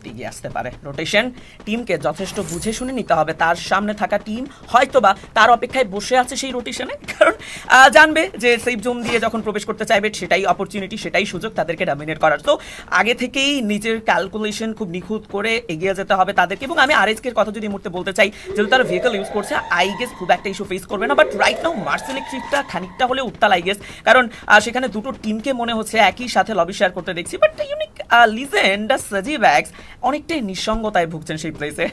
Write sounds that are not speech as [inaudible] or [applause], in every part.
বিপত্তি এগিয়ে আসতে পারে। রোটেশন টিমকে যথেষ্ট বুঝে শুনে নিতে হবে। তার সামনে থাকা টিম হয়তোবা তার অপেক্ষায় বসে আছে সেই রোটেশনে কারণ জানবে যে সেফ জোন দিয়ে যখন প্রবেশ করতে চাইবে, সেটাই অপরচুনিটি সেটাই সুযোগ তাদেরকে ডমিনেট করার। তো আগে থেকেই নিজের ক্যালকুলেশন খুব নিখুঁত করে এগিয়ে যেতে হবে তাদেরকে। এবং আমি আরএসকের কথা যদি মুহূর্তে বলতে চাই, যেহেতু তারা ভেহিকল ইউজ করছে আই গেস খুব একটা ইস্যু ফেস করবে না। বাট রাইট নাও মার্সেলিক ট্রিপটা খানিকটা হলে উত্তাল আই গেস কারণ সেখানে দুটো টিমকে মনে হচ্ছে একই সাথে লবি শেয়ার করতে দেখছি। বাট ইউনিক লিজেন্ড সাজি ব্যাগস অনেকটাই নিঃসঙ্গতায় ভুগছেন সেই প্লেসে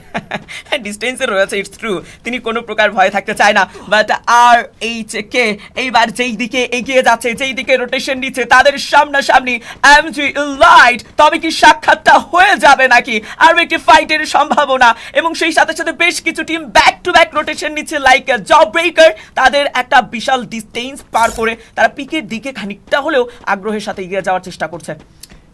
ডিস্টেন্সে রয়েছে ইটস ট্রু তিনি কোনো প্রকার ভয় থাকতে চায় না। বাট আর এইচ কে এইবার যেই দিকে এগিয়ে যাচ্ছে, যেই দিকে রোটেশন নিচ্ছে, তাদের সামনাসামনি এমজি লাইট তবে কি সাক্ষাৎটা হয়ে যাবে নাকি? আরও একটি ফাইটের সম্ভাবনা। এবং সেই সাথে সাথে বেশ কিছু team back to back rotation নিচ্ছে লাইক জব ব্রেকার তাদের একটা বিশাল ডিস্টেন্স পার করে তারা পিকের দিকে খানিকটা হলেও আগ্রহের সাথে এগিয়ে যাওয়ার চেষ্টা করছে।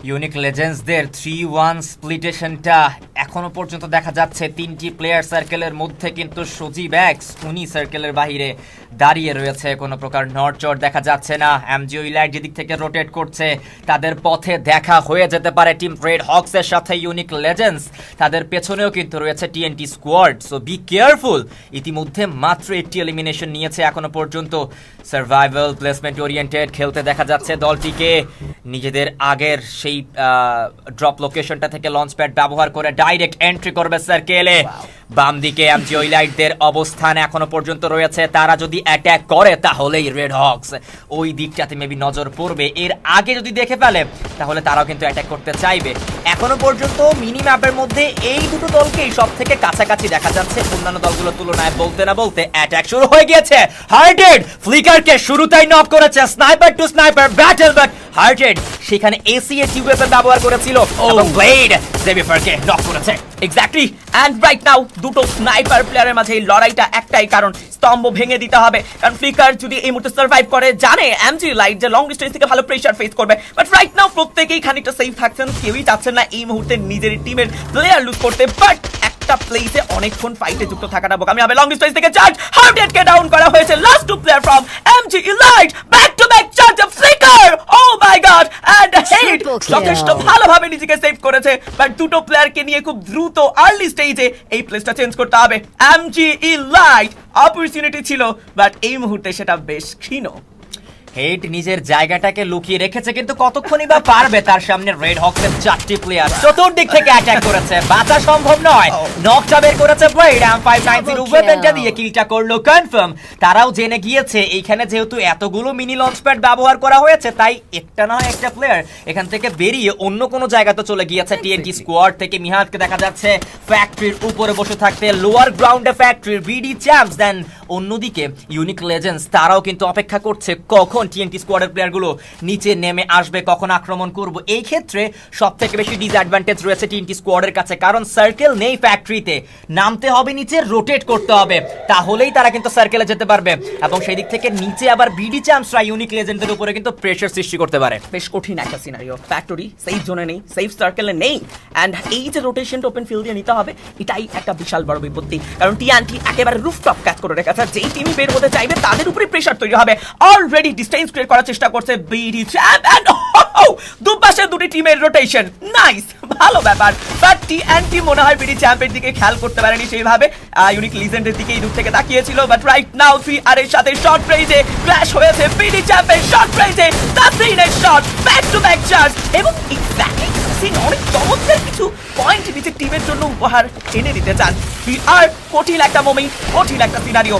ইউনিক লেজেন্ডসদের থ্রি ওয়ান স্প্লিটেশনটা এখনও পর্যন্ত দেখা যাচ্ছে। তিনটি প্লেয়ার সার্কেলের মধ্যে কিন্তু সজি ব্যাগস উনি সার্কেলের বাইরে দাঁড়িয়ে রয়েছে। কোনো প্রকার নড়চড় দেখা যাচ্ছে না। এমজিও ইলাইট যেদিক থেকে রোটেট করছে, তাদের পথে দেখা হয়ে যেতে পারে টিম রেড হক্সের সাথে ইউনিক লেজেন্ডস তাদের পেছনেও কিন্তু রয়েছে TNT squad so be careful ইতিমধ্যে মাত্র একটি এলিমিনেশন নিয়েছে এখনও পর্যন্ত। সার্ভাইভাল প্লেসমেন্ট ওরিয়েন্টেড খেলতে দেখা যাচ্ছে দলটিকে। নিজেদের আগের সেই ড্রপ লোকেশনটা থেকে লঞ্চ প্যাড ব্যবহার করে ডাইরেক্ট এন্ট্রি করবে সার্কেলে বাম দিকে এমজি ওইলাইটদের অবস্থান এখনও পর্যন্ত রয়েছে। তারা যদি অ্যাটাক করে তাহলেই রেড হক্স ওই দিকটাতে মেবি নজর পড়বে। এর আগে যদি দেখে ফেলে তাহলে তারাও কিন্তু অ্যাটাক করতে চাইবে। এখনও পর্যন্ত মিনি ম্যাপের মধ্যে এই দুটো দলকেই সব থেকে কাছাকাছি দেখা যাচ্ছে। অন্যান্য দলগুলোর তুলনায় বলতে না বলতে অ্যাটাক শুরু হয়ে গিয়েছে। হার্টেড ফ্লিকারকে শুরুতেই নক করেছে sniper to sniper battle but hearted সেখানে এসিএ এ ব্যবহার করেছিল এবং ব্লেড জেবিফারকে নক করেছে। এক্স্যাক্টলি অ্যান্ড রাইট নাও দুটো স্নাইপার প্লেয়ারের মাঝে এই লড়াইটা একটাই কারণ, স্তম্ভ ভেঙে দিতে হবে। কারণ ফ্লিকার যদি এই মুহূর্তে সার্ভাইভ করে, জানে এমজি লাইট যে লং ডিস্টেন্স থেকে ভালো প্রেশার ফেস করবে। বাট রাইট নাও প্রত্যেকেই খানিকটা সেফ থাকছেন, কেউই চাচ্ছেন না এই মুহূর্তে নিজের টিমের প্লেয়ার লুজ করতে। বাট একটা প্লেসে অনেকক্ষণ ফাইটে যুক্ত থাকাটা বোকামি হবে। লং ডিস্টেন্স থেকে চার্জ হার্টেডকে ডাউন করা হয়েছে। Last two player from MG light back back charge of flicker oh my god and head. যথেষ্ট ভালোভাবে নিজেকে সেভ করেছে। বাট দুটো প্লেয়ারকে নিয়ে খুব দ্রুত আর্লি স্টেজে এই প্লেসটা চেঞ্জ করতে হবে। এমজি ই লাইট অপরচুনিটি ছিল বাট এই মুহূর্তে সেটা বেশ ক্ষীণ। হেড নিজের জায়গাটাকে লুকিয়ে রেখেছে কিন্তু কতক্ষণই বা পারবে তার সামনে রেড হক্সের চারটি প্লেয়ার চতুর্দিক থেকে অ্যাটাক করেছে। বাঁচা সম্ভব নয়। নকটা বের করেছে blade M five nine zero ওয়েপেনটা দিয়ে কিলটা করল কনফার্ম তারাও জেনে গিয়েছে এইখানে যেহেতু এতগুলো মিনি লঞ্চ প্যাড ব্যবহার করা হয়েছে তাই একটা না একটা প্লেয়ার এখান থেকে বেরিয়ে অন্য কোনো জায়গাতে চলে গিয়েছে। টিএনটি স্কোয়াড থেকে মিহাদকে দেখা যাচ্ছে ফ্যাক্টরির উপরে বসে থাকতে। লোয়ার গ্রাউন্ডে ফ্যাক্টরির বিডি চ্যাম্পস দেন অন্যদিকে ইউনিক লেজেন্ডস তারাও কিন্তু অপেক্ষা করছে কখন টিএনটি স্কোয়াডের প্লেয়ারগুলো নিচে নেমে আসবে, কখন আক্রমণ করব? এই ক্ষেত্রে সব থেকে বেশি ডিসঅ্যাডভান্টেজ রয়েছে টিএনটি স্কোয়াডের কাছে, কারণ সার্কেল নেই ফ্যাক্টরিতে নামতে হবে নিচে রোটেট করতে হবে। তাহলেই তারা কিন্তু সার্কেলে যেতে পারবে। এবং সেই দিক থেকে নিচে আবার বিডি চ্যাম্পসরা ইউনিক লেজেন্ডের উপরে কিন্তু প্রেশার সৃষ্টি করতে পারে। বেশ কঠিন একটা সিনারিও ফ্যাক্টরি সেফ জোনে নেই সেফ সার্কেলে নেই। অ্যান্ড এই যে রোটেশনটা ওপেন ফিল্ড দিয়ে নিতে হবে, এটাই একটা বিশাল বড় বিপত্তি। কারণ টিআনটি একেবারে রুফটপ ক্যাচ করে রেখেছে। যেই টিমই বের হতে চাইবে, তাদের উপরে প্রেশার তৈরি হবে। অলরেডি ডিস্টেন্স ক্রিয়েট করার চেষ্টা করছে বিডি অ্যান্ড দুপাশে দুটি টিমের রোটেশন নাইস ভালো ব্যাপার। বাট টিএনটি মনে হয় বিডি চ্যাম্পের দিকে খেয়াল করতে পারেনি সেইভাবে। ইউনিক লিজেন্ডের দিকে দূর থেকে তাকিয়েছিল বাট রাইট নাও থ্রি আর এর সাথে শর্ট রেঞ্জে ক্র্যাশ হয়েছে বিডি চ্যাম্পের শর্ট রেঞ্জে the থ্রিনের shot back to back charge এবং এক্স্যাক্টলি সিন অনেক চমৎকার কিছু পয়েন্ট নিজের টিমের জন্য উপহার এনে দিতে চান। আর কঠিন একটা মোমেন্ট কঠিন একটা সিনারিও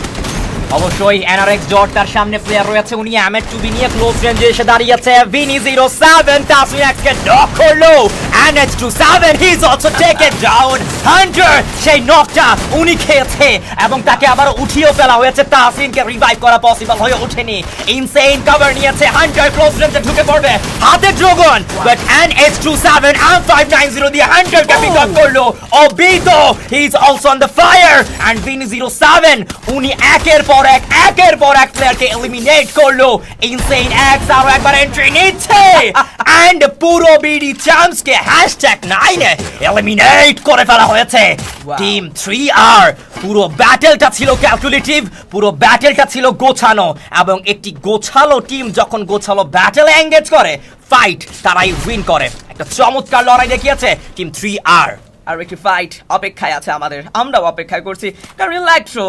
অবশ্যই এনআরএক্স জট তার সামনে প্লেয়ার রয়েছে। উনি এমএট টুবি নিয়ে ক্লোজ রেঞ্জে এসে দাঁড়িয়েছে ভিনি জিরো সেভেন তাসমিয়াক্সকে নক করল। NH two seven he is also taken down hunter সেই নকটা উনি খেয়েছে এবং তাকে আবার উঠিয়েও ফেলা হয়েছে। তাসমিনকে রিভাইভ করা পসিবল হয়ে ওঠেনি। ইনসেইন কভার নিয়েছে। হান্টার ক্লোজ রেঞ্জে ঢুকে পড়বে হাতে dragon. But NH two seven M five nine zero দিয়ে হান্টারকে পিক আপ করল। অবিতো he is also on the fire and Vinnie zero seven উনি একের পর এক একের পর এক প্লেয়ারকে এলিমিনেট করল। ইনসেইন এক্স আরও একবার এন্ট্রি নিচ্ছে। [laughs] এন্ড পুরো বিডি চ্যাম্পসকে হ্যাশট্যাগ নাইনে এলিমিনেট করে ফেলা হয়েছে। টিম থ্রি আর পুরো ব্যাটেলটা ছিল ক্যালকুলেটিভ পুরো ব্যাটেলটা ছিল গোছানো। এবং একটি গোছালো টিম যখন গোছালো ব্যাটেলে এঙ্গেজ করে ফাইট তারাই উইন করে। একটা চমৎকার লড়াই দেখিয়েছে টিম থ্রি আর আর একটি ফাইট অপেক্ষায় আছে আমাদের। আমরাও অপেক্ষায় করছি। কারণ ইলেকট্রো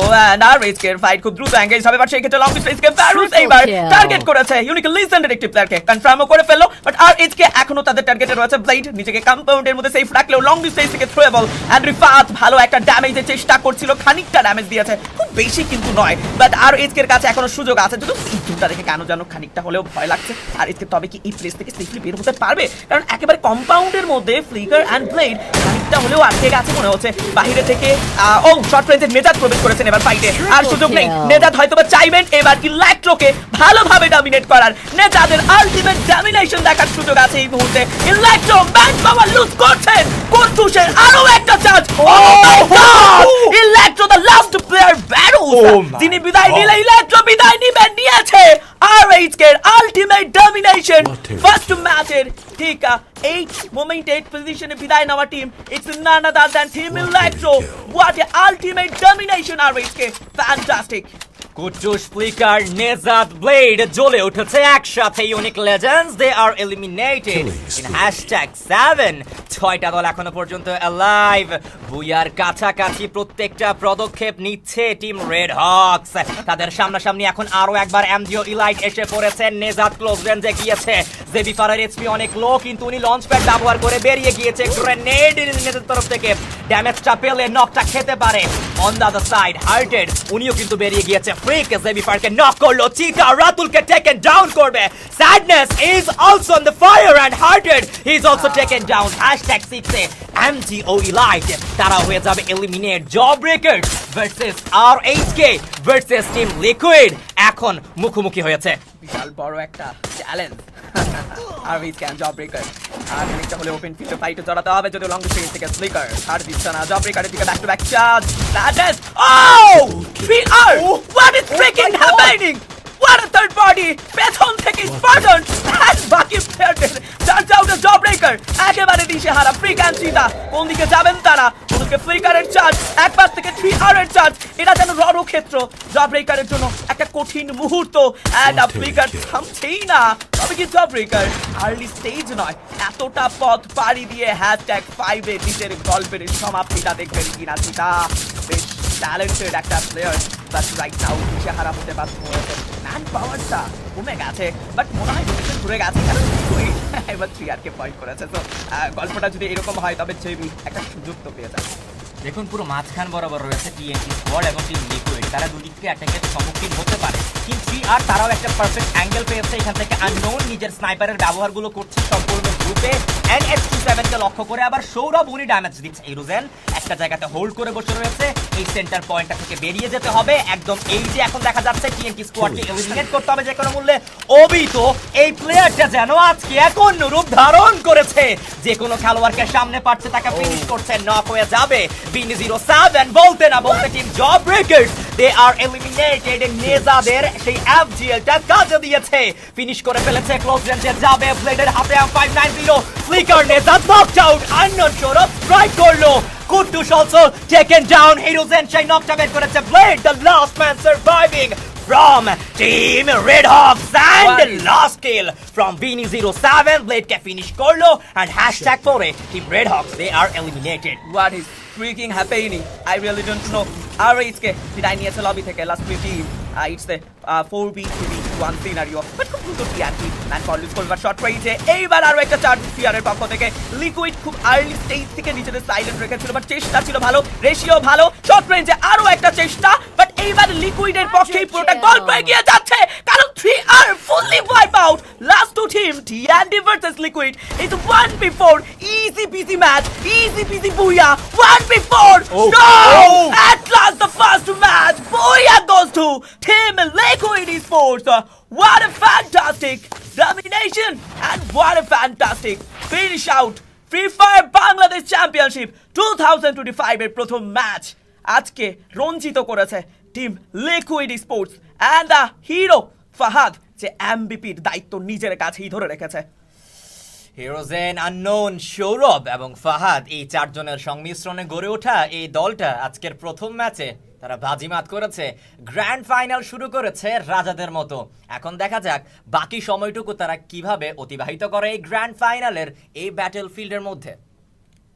আর এর ফাইট খুব দ্রুত এঙ্গেজ হবে বাট সেই ক্ষেত্রে লং ডিস্টেন্স কে ফ্যারুস এইবার টার্গেট করেছে। ইউনিক লিজেন্ডের একটি প্লেয়ারকে কনফার্মও করে ফেলল বাট আর এইচ এখনও তাদের টার্গেটে রয়েছে ব্লেড নিজেকে কম্পাউন্ডের মধ্যে সেফ রাখলেও লং ডিস্টেন্স থেকে থ্রোয়েবল এন্ড রিফাত ভালো একটা ড্যামেজের চেষ্টা করছিল খানিকটা ড্যামেজ দিয়েছে। খুব বেশি কিন্তু নয় বাট আর এইচ এর কাছে এখনও সুযোগ আছে। যদি ইঞ্জুরটা দেখে কেন যেন খানিকটা হলেও ভয় লাগছে। আর এসকে তবে কি এই প্লেস থেকে সেফলি বের হতে পারবে? কারণ একেবারে কম্পাউন্ডের মধ্যে ফ্লিকার অ্যান্ড ব্লেড খানিকটা হলেও আটকে গেছে মনে হচ্ছে। বাহিরে থেকে আহ, ও শর্ট রেঞ্জের নেজাত প্রবেশ করেছেন এবার ফাইটে আর সুযোগ নেই। নেজাদ হয়তো বা চাইবেন এবার ইলেকট্রোকে ভালোভাবে ডমিনেট করার। নেজাদের আলটিমেট ডমিনেশন দেখার সুযোগ আছে এই মুহূর্তে। ইলেকট্রো ম্যাচ পাওয়ার লুজ করছেন। কন্টুসের আরও একটা charge electro the last player Barrow যিনি বিদায়. নিলে ইলেকট্রো বিদায় নিবেন নিয়েছে। R H K ultimate domination first ম্যাচের ঠিক এইট মোমেন্ট এইট পজিশনে বিদায় নেওয়া team it's none team What a electro. What a ultimate domination R H K fantastic flicker blade জ্বলে উঠেছে একসাথে unique legends they are eliminated in hashtag seven ছয়টা দল এখনও পর্যন্ত অ্যালাইভ বুয়ার কাছাকাছি প্রত্যেকটা পদক্ষেপ নিচ্ছে টিম রেড হকস তাদের সামনাসামনি এখন আরও একবার এমজিও ইলাইট এসে পড়েছে নেজাদ ক্লোজ রেঞ্জে গিয়েছে। জেবিফারের এইচপি অনেক লো কিন্তু উনি লঞ্চ প্যাড ব্যবহার করে বেরিয়ে গিয়েছে। গ্রেনেড তরফ থেকে। ড্যামেজটা পেলে নকটা খেতে পারে। On the other side Hearted উনিও কিন্তু বেরিয়ে গিয়েছে। ফ্রিক জেবিফারকে নক করল। চিতা রাতুলকে টেকেন ডাউন করবে। Sadness is also on the fire and hearted he is also taken down hashtag সিক্সে এমজিও ইলাইট তারা হয়ে যাবে eliminate job breakers versus R H K versus team liquid এখন মুখোমুখি হয়েছে। বিশাল বড় একটা চ্যালেঞ্জ আর উইথ ক্যান জব ব্রেকার আর খানিকটা হলে ওপেন ফিল্ডে ফাইটে জড়াতে হবে যদি লং ডিস্টেন্স থেকে স্লিকার আর দিচ্ছে না জব ব্রেকারের দিকে back to back charge that oh we are what is freaking happening What a third party! পেছন থেকে স্পার্টন আর বাকি প্লেয়ারদের টার্নস আউট জব ব্রেকার একেবারে দিশে হারা ফ্রি ক্যান চিতা কোন দিকে যাবেন তারা? ওদিকে ফ্লিকারের চার্জ এক পাশ থেকে থ্রি আর এর চার্জ এটা যেন রণক্ষেত্র জব ব্রেকারের জন্য একটা কঠিন মুহূর্ত। অ্যান্ড a ফ্লিকার থামছেই না। তবে কি জব ব্রেকার আর্লি স্টেজ নয়। এতটা পথ পাড়ি দিয়ে হ্যাশট্যাগ ফাইভে নিজের গল্পের সমাপ্তিটা দেখবেন কিনা চিতা বেশ [laughs] যাবে। দেখুন, পুরো মাঝখান বরাবর রয়েছে টিএনটি স্কোয়াড এবং টিম লিকুইড তারা দুদিককে সম্মুখীন হতে পারে। টিম থ্রি আর তারাও একটা পারফেক্ট অ্যাঙ্গেল পেয়েছে। এখান থেকে আননোন নিজের স্নাইপারের ব্যবহারগুলো করছে সম্পূর্ণ গ্রুপে এন এস টু সেভেনকে লক্ষ্য করে আবার সৌরভ, উনি ড্যামেজ দিচ্ছে। ইরুজেন একটা জায়গাতে হোল্ড করে বসে রয়েছে। এই সেন্টার পয়েন্টটা থেকে বেরিয়ে যেতে হবে। একদম এই যে এখন দেখা যাচ্ছে টিএনটি স্কোয়াডকে এলিমিনেট করতে হবে যে কোনো মূল্যে। অবিত এই প্লেয়ারটা যেন আজকে এক অন্য রূপ ধারণ করেছে। যে কোনো খেলোয়াড়কে সামনে পাচ্ছে তাকে ফিনিশ করছে নক হয়ে যাবে। বিন জিরো সেভেন বলতে না বলতে Team Job Breakers they are eliminated নেজাদের সেই এফজিএলটা কাজে দিয়েছে। ফিনিশ করে ফেলেছে ক্লোজ রেঞ্জে যাবে। ব্লেডের হাতে M five nine zero Flicker নেজা knocked out unknown Sourav strike করল। কুটুস অলসো টেকেন ডাউন হিরোজেন সেই নকটা বের করেছে Blade the last man surviving from Team Red Hawks and last kill from Beanie 07 Blade কে finish করল and hashtag পরে Team Red Hawks they are eliminated What is freaking happening? I really don't know. R HK বিদায় নিয়েছে lobby থেকে last team it's the four B three one scenario but খুব সুন্দর TRP man কর্লিস করবার রয়েছে এইবার আরও একটা চার্জ সিআরের পক্ষ থেকে। লিকুইড খুব আর্লি স্টেজ থেকে নিজেদের সাইলেন্ট রেখেছিল বাট চেষ্টা ছিল ভালো রেশিও ভালো। শর্ট রেঞ্জে আরও একটা চেষ্টা বাট এইবার লিকুইডের পক্ষেই পুরোটা গল্প এগিয়ে যাচ্ছে কারণ three R fully wipe out last two liquid is one before easy PC match easy PC booyah one before Oh. No! Oh. At last, the first match. Booyah goes to Team Liquid Esports. Uh, What a fantastic domination and what a fantastic finish out. Free Fire Bangladesh Championship 2025 এর প্রথম match আজকে রঞ্জিত করেছে Team Liquid Sports and the hero Fahad যে এমবিপির দায়িত্ব নিজের কাছেই ধরে রেখেছে। হিরোজেন আননোন সৌরভ এবং ফাহাদ এই চারজনের সংমিশ্রণে গড়ে ওঠা এই দলটা আজকের প্রথম ম্যাচে তারা বাজিমাত করেছে। গ্র্যান্ড ফাইনাল শুরু করেছে রাজাদের মতো। এখন দেখা যাক বাকি সময়টুকু তারা কীভাবে অতিবাহিত করে এই গ্র্যান্ড ফাইনালের এই ব্যাটেল ফিল্ডের মধ্যে।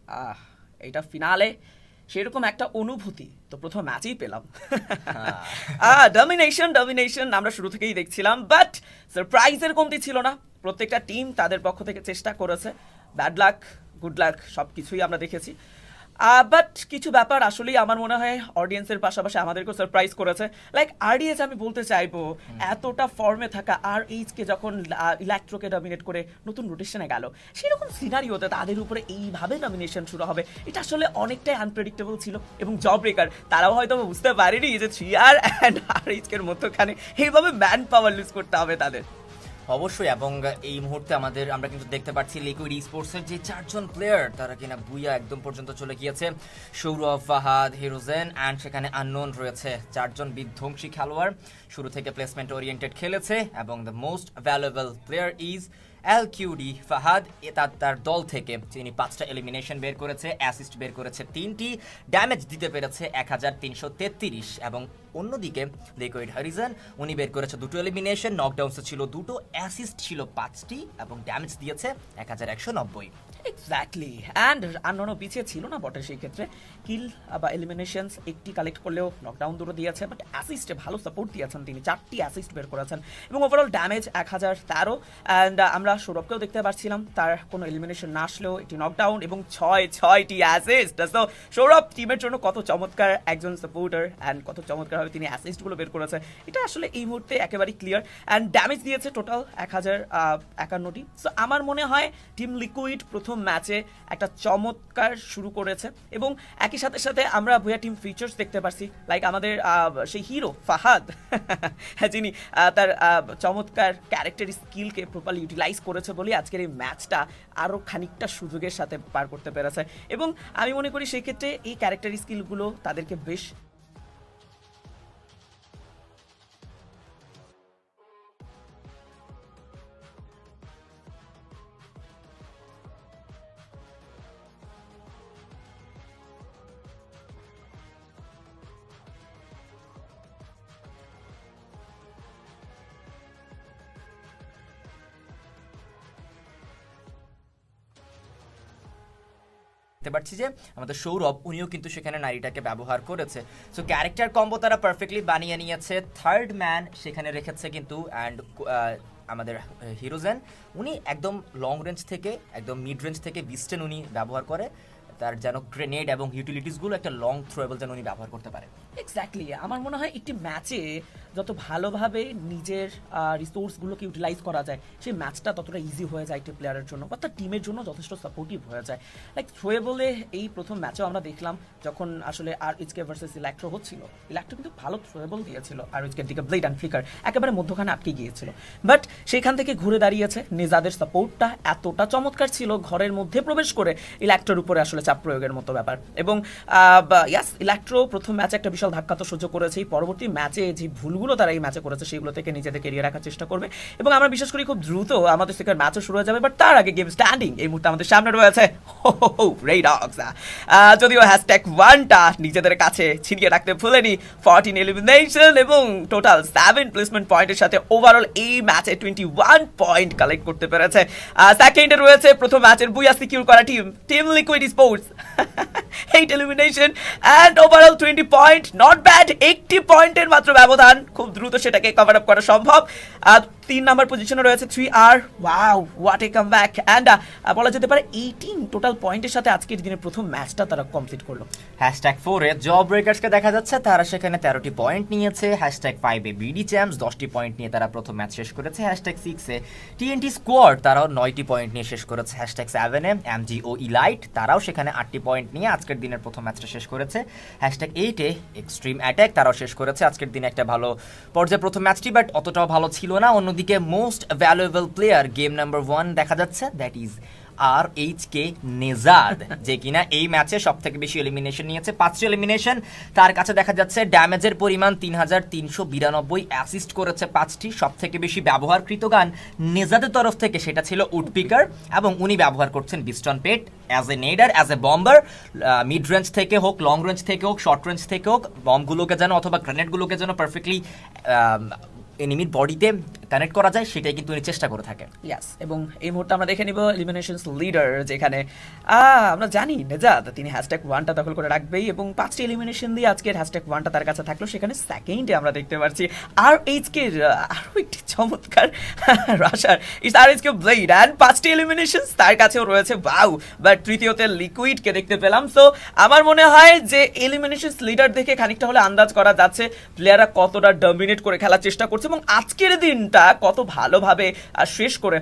আহ এটা ফিনালে সেরকম একটা অনুভূতি তো প্রথম ম্যাচেই পেলাম। ডমিনেশন ডমিনেশন আমরা শুরু থেকেই দেখছিলাম বাট সারপ্রাইজের কমতি ছিল না। প্রত্যেকটা টিম তাদের পক্ষ থেকে চেষ্টা করেছে। ব্যাড লাক গুড লাক সব কিছুই আমরা দেখেছি। বাট কিছু ব্যাপার আসলেই আমার মনে হয় অডিয়েন্সের পাশাপাশি আমাদেরকেও সারপ্রাইজ করেছে। লাইক আরডিএস আমি বলতে চাইব এতটা ফর্মে থাকা আর এইচকে যখন ইলেকট্রোকে ডমিনেট করে নতুন রোটেশনে গেল সেরকম সিনারিওতে তাদের উপরে এইভাবে নমিনেশন শুরু হবে এটা আসলে অনেকটাই আনপ্রেডিক্টেবল ছিল এবং জব ব্রেকার তারাও হয়তো বুঝতে পারেনি যে থ্রি আর অ্যান্ড আর এইচকের মধ্যখানে এইভাবে ম্যান পাওয়ার লুজ করতে হবে তাদের। অবশ্যই, এবং এই মুহূর্তে আমাদের, আমরা কিন্তু দেখতে পাচ্ছি লিকুইড স্পোর্টসের যে চারজন প্লেয়ার তারা কিনা বুইয়া একদম পর্যন্ত চলে গিয়েছে। সৌরভ, ফাহাদ হিরোজেন অ্যান্ড সেখানে আননোন রয়েছে। চারজন বিধ্বংসী খেলোয়াড়, শুরু থেকে প্লেসমেন্ট ওরিয়েন্টেড খেলেছে, এবং the most valuable player is L QD Fahad তার তার দল থেকে। তিনি পাঁচটা এলিমিনেশন বের করেছে অ্যাসিস্ট বের করেছে তিনটি ড্যামেজ দিতে পেরেছে এক হাজার তিনশো তেত্রিশ, এবং অন্যদিকে লিকুইড হরিজন উনি বের করেছে দুটো এলিমিনেশন নকডাউনসে ছিল দুটো অ্যাসিস্ট ছিল পাঁচটি এবং ড্যামেজ দিয়েছে এক হাজার একশো নব্বই। এক্স্যাক্টলি অ্যান্ড আন্ননও পিছিয়ে ছিল না বটে সেই ক্ষেত্রে। কিল বা এলিমিনেশনস একটি কালেক্ট করলেও নকডাউন দুটো দিয়েছে বাট অ্যাসিস্টে ভালো সাপোর্ট দিয়েছেন তিনি। চারটি অ্যাসিস্ট বের করেছেন। এবং ওভারঅল ড্যামেজ এক হাজার তেরো। অ্যান্ড আমরা সৌরভকেও দেখতে পাচ্ছিলাম তার কোনো এলিমিনেশন না আসলেও একটি নকডাউন এবং ছয়, ছয়টি অ্যাসিস্ট তো সৌরভ টিমের জন্য কত চমৎকার একজন সাপোর্টার অ্যান্ড কত চমৎকারভাবে তিনি অ্যাসিস্টগুলো বের করেছে এটা আসলে এই মুহূর্তে একেবারেই ক্লিয়ার অ্যান্ড ড্যামেজ দিয়েছে টোটাল এক হাজার একান্নটি। সো আমার মনে হয় টিম লিকুইড প্রথম ম্যাচে একটা চমৎকার শুরু করেছে এবং একই সাথে সাথে আমরা ভুয়া টিম ফিচার্স দেখতে পারছি লাইক আমাদের সেই হিরো ফাহাদ, [laughs] যিনি তার চমৎকার ক্যারেক্টার স্কিলকে প্রপারলি ইউটিলাইজ করেছে বলে আজকের এই ম্যাচটা আরও খানিকটা সুযোগের সাথে পার করতে পেরেছে। এবং আমি মনে করি সেক্ষেত্রে এই ক্যারেক্টার স্কিলগুলো তাদেরকে বেশ পাচ্ছি যে আমাদের সৌরভ, উনিও কিন্তু সেখানে নারীটাকে ব্যবহার করেছে। সো ক্যারেক্টার কম্বো তারা পারফেক্টলি বানিয়ে নিয়েছে। থার্ড ম্যান সেখানে রেখেছে কিন্তু অ্যান্ড আমাদের হিরোজেন। উনি একদম লং রেঞ্জ থেকে, একদম মিড রেঞ্জ থেকে বিস্টেন উনি ব্যবহার করে। তার যেন গ্রেনেড এবং ইউটিলিটিসগুলো একটা লং থ্রোয়েবল যেন উনি ব্যবহার করতে পারে এক্স্যাক্টলি আমার মনে হয় একটি ম্যাচে যত ভালোভাবে নিজের রিসোর্সগুলোকে ইউটিলাইজ করা যায়, সেই ম্যাচটা ততটা ইজি হয়ে যায় একটি প্লেয়ারের জন্য, বা তার টিমের জন্য যথেষ্ট সাপোর্টিভ হয়ে যায়। লাইক থ্রোয়ে বলে এই প্রথম ম্যাচেও আমরা দেখলাম যখন আসলে আর ইচকে ভার্সেস ইলেকট্রো হচ্ছিল। ইলেকট্রো কিন্তু ভালো থ্রোয়েবল দিয়েছিল আর ইচকের দিকে ব্লেড অ্যান্ড ফ্লিকার একেবারে মধ্যখানে আটকে গিয়েছিল। বাট সেখান থেকে ঘুরে দাঁড়িয়েছে নেজাদের সাপোর্টটা এতটা চমৎকার ছিল, ঘরের মধ্যে প্রবেশ করে ইলেকট্রোর উপরে আসলে চাপ প্রয়োগের মতো ব্যাপার। এবং ইয়াস, ইলেকট্রো প্রথম ম্যাচে একটা বিশাল ধাক্কা তো সহ্য করেছেই পরবর্তী ম্যাচে যে ভুলগুলো তারা এই ম্যাচে করেছে, সেগুলো থেকে নিজেদের কেরিয়ার রাখার চেষ্টা করবে। এবং আমরা বিশেষ করি খুব দ্রুত আমাদের সেখানে ম্যাচও শুরু হয়ে যাবে বাট তার আগে গেম স্ট্যান্ডিং এই মুহূর্তে আমাদের সামনে রয়েছে যদিও হ্যাশট্যাগ ওয়ানটা নিজেদের কাছে ছিনিয়ে রাখতে ভুলেনি ফর্টিন এলিমিনেশন এবং টোটাল সেভেন প্লেসমেন্ট পয়েন্টের সাথে ওভারঅল এই ম্যাচে টোয়েন্টি ওয়ান পয়েন্ট কালেক্ট করতে পেরেছে। সেকেন্ডে রয়েছে প্রথম ম্যাচের বুয়া সিকিউর করা team Team Liquid Sports [laughs] eight elimination and overall twenty point not bad একটি পয়েন্টের মাত্র ব্যবধান। খুব দ্রুত সেটাকে কভার আপ করা সম্ভব। আর তিন নাম্বার পজিশনে রয়েছে three R wow what a comeback and বলা যেতে পারে এইটিন টোটাল পয়েন্টের সাথে আজকের দিনের প্রথম ম্যাচটা তারা কমপ্লিট করল। হ্যাশট্যাগ ফোরে জব ব্রেকার্সকে দেখা যাচ্ছে, তারা সেখানে তেরোটি পয়েন্ট নিয়েছে। হ্যাশট্যাগ ফাইভে বিডি চ্যাম্পস দশটি পয়েন্ট নিয়ে তারা প্রথম ম্যাচ শেষ করেছে। হ্যাশট্যাগ সিক্সে টিএনটি স্কোয়াড তারাও নয়টি পয়েন্ট নিয়ে শেষ করেছে। হ্যাশট্যাগ সেভেনে এমজি ও ইলাইট তারাও সেখানে আটটি পয়েন্ট নিয়ে আজকের দিনের প্রথম ম্যাচটা শেষ করেছে। হ্যাশট্যাগ এইটে এক্সট্রিম অ্যাট্যাক তারাও শেষ করেছে। আজকের দিনে একটা ভালো পর্যায়ে প্রথম ম্যাচটি বাট অতটাও ভালো ছিল না। অন্যদিকে most valuable player game number one দেখা যাচ্ছে। That is R H K Nejad যে কিনা এই ম্যাচে সব থেকে বেশি এলিমিনেশন নিয়েছে। পাঁচটি এলিমিনেশন তার কাছে দেখা যাচ্ছে ড্যামেজের পরিমাণ তিন হাজার তিনশো বিরানব্বই অ্যাসিস্ট করেছে পাঁচটি। সব থেকে বেশি ব্যবহারকৃত গান নেজাদের তরফ থেকে সেটা ছিল উডপিকার এবং উনি ব্যবহার করছেন বিস্টন পেট as a নেডার as a bomber mid range থেকে হোক লং রেঞ্জ থেকে হোক শর্ট রেঞ্জ থেকে হোক বমগুলোকে যেন অথবা গ্রেনেডগুলোকে যেন পারফেক্টলি এনিমির বডিতে কানেক্ট করা যায়, সেটাই কিন্তু উনি চেষ্টা করে থাকে ইয়াস এবং এই মুহূর্তে আমরা দেখে নিব এলিমিনেশনস লিডার যেখানে আমরা জানি নেজাদ, তিনি হ্যাশট্যাগ ওয়ানটা দখল করে রাখবেই এবং পাঁচটি এলিমিনেশন দিয়ে আজকের হ্যাশট্যাগ ওয়ানটা তার কাছে থাকল। সেখানে সেকেন্ডে আমরা দেখতে পাচ্ছি আর এইচকে আরও একটি চমৎকার rusher is R HK Blade and পাঁচটি এলিমিনেশন তার কাছেও রয়েছে। বাউ বাট তৃতীয়তে লিকুইডকে দেখতে পেলাম। সো আমার মনে হয় যে এলিমিনেশন লিডার দেখে খানিকটা হলে আন্দাজ করা যাচ্ছে। প্লেয়াররা কতটা ডমিনেট করে খেলার চেষ্টা করছে এবং আজকের দিনটা কত ভালোভাবে শেষ করে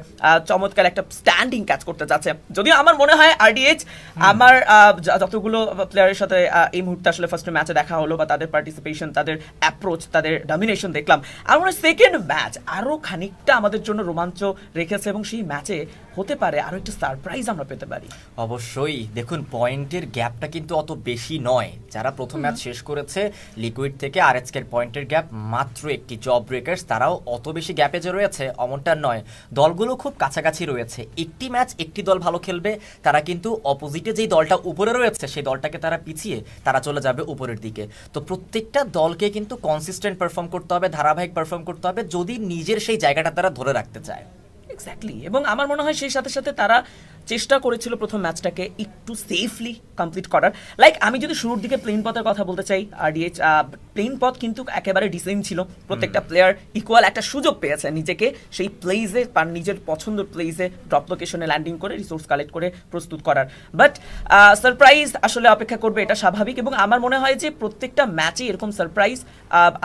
চমৎকার একটা স্ট্যান্ডিং কাজ করতে যাচ্ছে। যদিও আমার মনে হয় আরডিএইচ আমার যতগুলো প্লেয়ারের সাথে এই মুহূর্তে আসলে ফার্স্ট ম্যাচে দেখা হলো বা তাদের পার্টিসিপেশন তাদের অ্যাপ্রোচ তাদের ডমিনেশন দেখলাম আমার মনে হয় সেকেন্ড ম্যাচ আরও খানিকটা আমাদের জন্য রোমাঞ্চ রেখেছে এবং সেই ম্যাচে হতে পারে আরও একটা সারপ্রাইজ আমরা পেতে পারি। অবশ্যই। দেখুন পয়েন্টের গ্যাপটা কিন্তু অত বেশি নয়। যারা প্রথম ম্যাচ শেষ করেছে লিকুইড থেকে আর এর পয়েন্টের গ্যাপ মাত্র একটি জব ব্রেকার্স তারাও অত বেশি গ্যাপে যে রয়েছে, অমনটা নয়। দলগুলো খুব কাছাকাছি রয়েছে। একটি ম্যাচ একটি দল ভালো খেলবে, তারা কিন্তু অপোজিটে যেই দলটা উপরে রয়েছে, সেই দলটাকে তারা পিছিয়ে তারা চলে যাবে উপরের দিকে। তো প্রত্যেকটা দলকে কিন্তু কনসিস্টেন্ট পারফর্ম করতে হবে, ধারাবাহিক পারফর্ম করতে হবে, যদি নিজের সেই জায়গাটা তারা ধরে রাখতে চায়। এক্স্যাক্টলি এবং আমার মনে হয় সেই সাথে সাথে তারা চেষ্টা করেছিল প্রথম ম্যাচটাকে একটু সেফলি কমপ্লিট করার। লাইক আমি যদি শুরুর দিকে প্লেন পথের কথা বলতে চাই আরডিএইচ প্লেন পথ কিন্তু একেবারে ডিসেম ছিল। প্রত্যেকটা প্লেয়ার ইকুয়াল একটা সুযোগ পেয়েছে নিজেকে। সেই প্লেসে তার নিজের পছন্দের প্লেসে ড্রপ লোকেশনে ল্যান্ডিং করে রিসোর্স কালেক্ট করে প্রস্তুত করার। বাট সারপ্রাইজ আসলে অপেক্ষা করবে এটা স্বাভাবিক এবং আমার মনে হয় যে প্রত্যেকটা ম্যাচে এরকম সারপ্রাইজ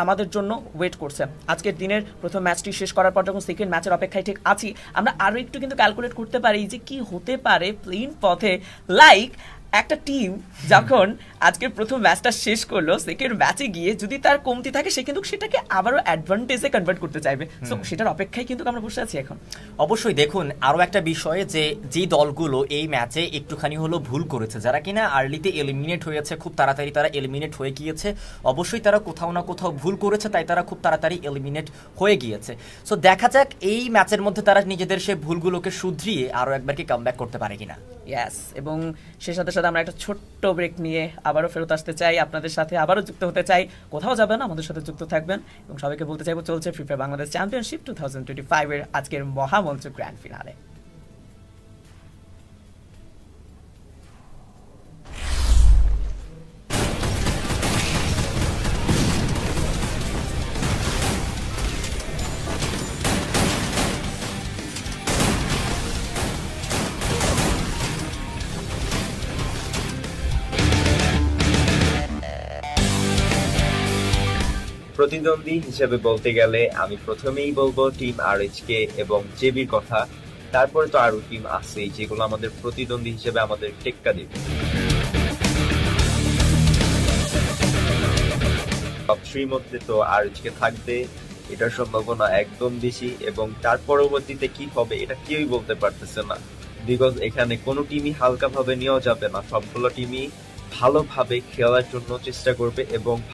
আমাদের জন্য ওয়েট করছে। আজকের দিনের প্রথম ম্যাচটি শেষ করার পর যখন সেকেন্ড ম্যাচের অপেক্ষায় ঠিক আছি আমরা আরও একটু কিন্তু ক্যালকুলেট করতে পারি যে কি হতে পারে প্লেন পথে। লাইক একটা টিম যখন আজকের প্রথম ম্যাচটা শেষ করল সেকেন্ড ম্যাচে গিয়ে যদি তার কমতি থাকে সে কিন্তু সেটাকে আবারও অ্যাডভান্টেজে কনভার্ট করতে চাইবে। সো সেটার অপেক্ষায় কিন্তু আমরা বসে আছি এখন। অবশ্যই দেখুন আরও একটা বিষয় যে যে দলগুলো এই ম্যাচে একটুখানি হলো ভুল করেছে যারা কিনা আর্লিতে এলিমিনেট হয়েছে খুব তাড়াতাড়ি তারা এলিমিনেট হয়ে গিয়েছে অবশ্যই তারা কোথাও না কোথাও ভুল করেছে তাই তারা খুব তাড়াতাড়ি এলিমিনেট হয়ে গিয়েছে। সো দেখা যাক এই ম্যাচের মধ্যে তারা নিজেদের সে ভুলগুলোকে শুধরিয়ে আরও একবার কি কামব্যাক করতে পারে কিনা। ইয়াস এবং সে সাথে সাথে আমরা একটা ছোট্ট ব্রেক নিয়ে আবারও ফেরত আসতে চাই। আপনাদের সাথে আবারও যুক্ত হতে চাই। কোথাও যাবেন আমাদের সাথে যুক্ত থাকবেন এবং সবাইকে বলতে চাইব, চলছে FIFA Bangladesh championship two thousand twenty ফাইভের আজকের মহামঞ্চ গ্র্যান্ড ফিনালে প্রতিদ্বন্দ্বী হিসেবে বলতে গেলে আমি প্রথমেই বলব টিম আর কে এবং জেবির কথা। তারপরে তো আরও টিম আছেই, যেগুলো আমাদের প্রতিদ্বন্দ্বী হিসেবে আমাদের টেক্কা দিবে। টপ মধ্যে তো আর কে থাকবে এটার সম্ভাবনা একদম বেশি। এবং তার পরবর্তীতে কি হবে, এটা কেউই বলতে পারতেছে না। বিকজ এখানে কোনো টিমই হালকাভাবে নেওয়া যাবে না, সবগুলো টিমই ভালোভাবে খেলার জন্য চেষ্টা করবে এবং